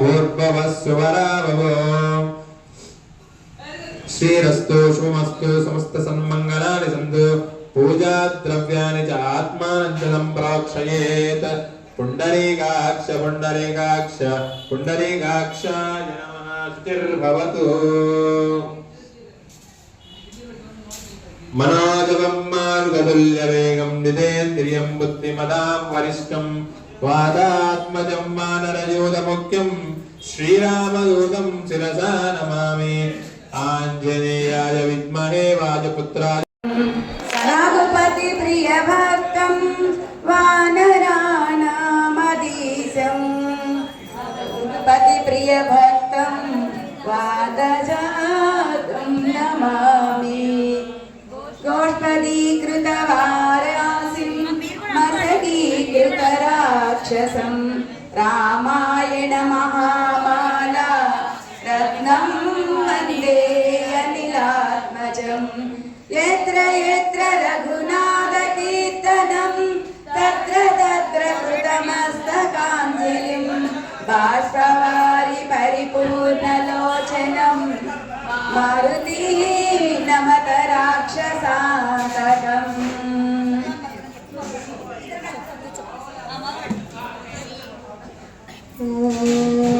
భూర్భవస్సువరాభవో శ్రీరస్తు శుభమస్తు సమస్త సన్మంగళాని సందు పూజా ద్రవ్యాన్ని చ ఆత్మానందనం ప్రాక్షయేత్ పుండరీకాక్ష పుండరీకాక్ష పుండరీకాక్షాయ నమః శుచిర్భవతు మనోజవం మార్గతుల్యవేగం నిదేంద్రియం బుద్ధిమదాం వరిష్టం వాదాత్మజం వానరయూతముఖ్యం శ్రీరామదూతం శిరసా నమామి ఆంజనేయాయ విద్మహే వాజపుత్రాయ రాక్షసం రామాయణ మహామాల రత్నం వందే అనిలాత్మజం ఎత్ర ఎత్ర రఘునాథ కీర్తనం తత్ర తత్ర కృతమస్తకాంజలిం బాష్పవారి పరిపూర్ణలోచనం మారుతి నమత రాక్షసాంతకం Mm-hmm.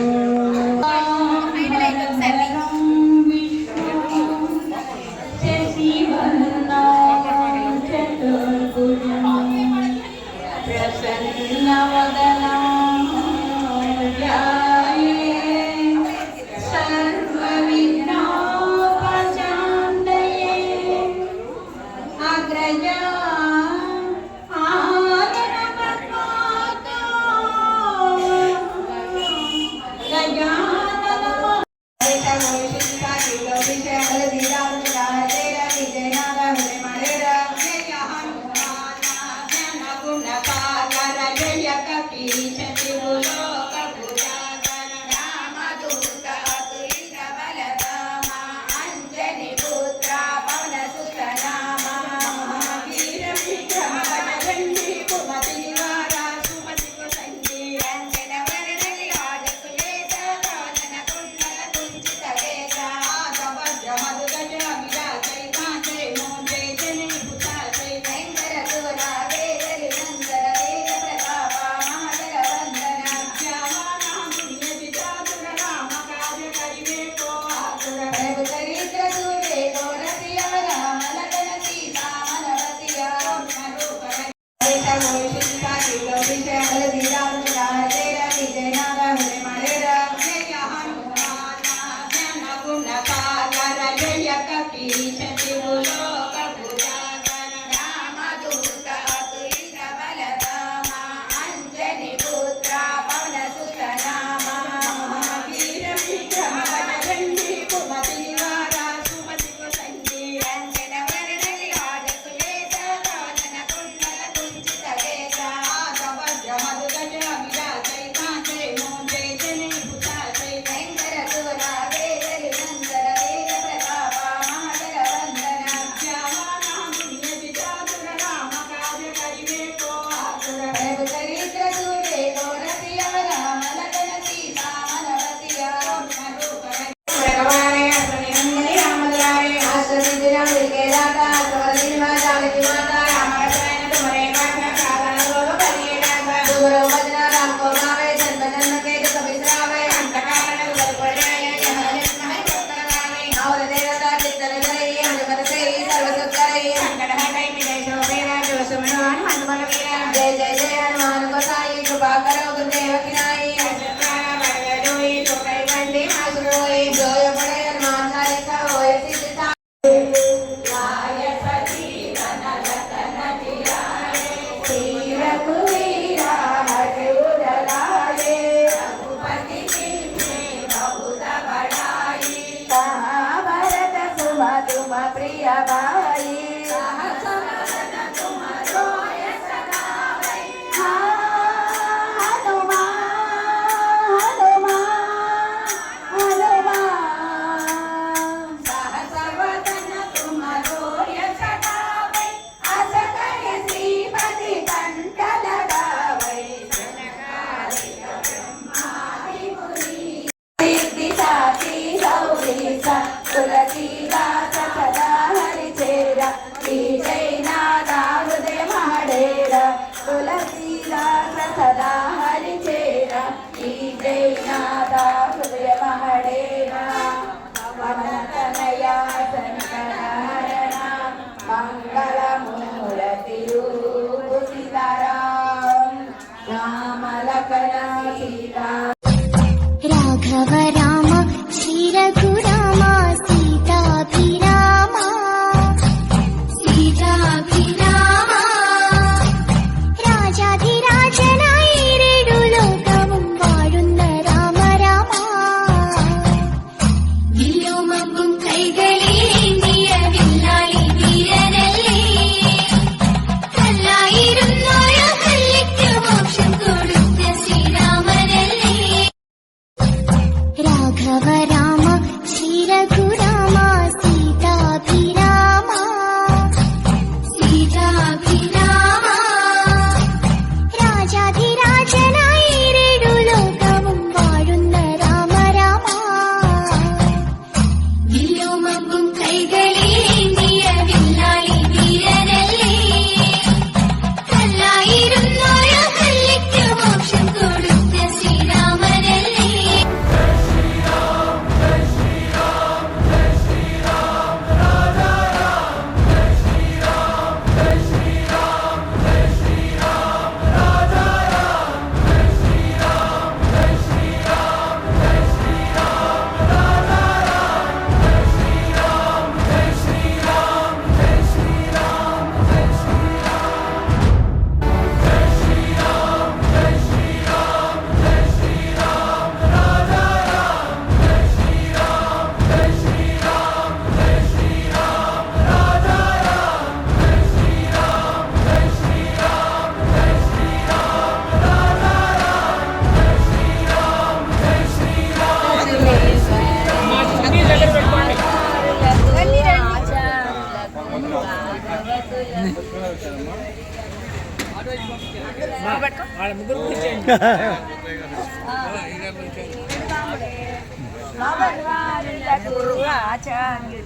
रामलकरा सीता వాళ్ళ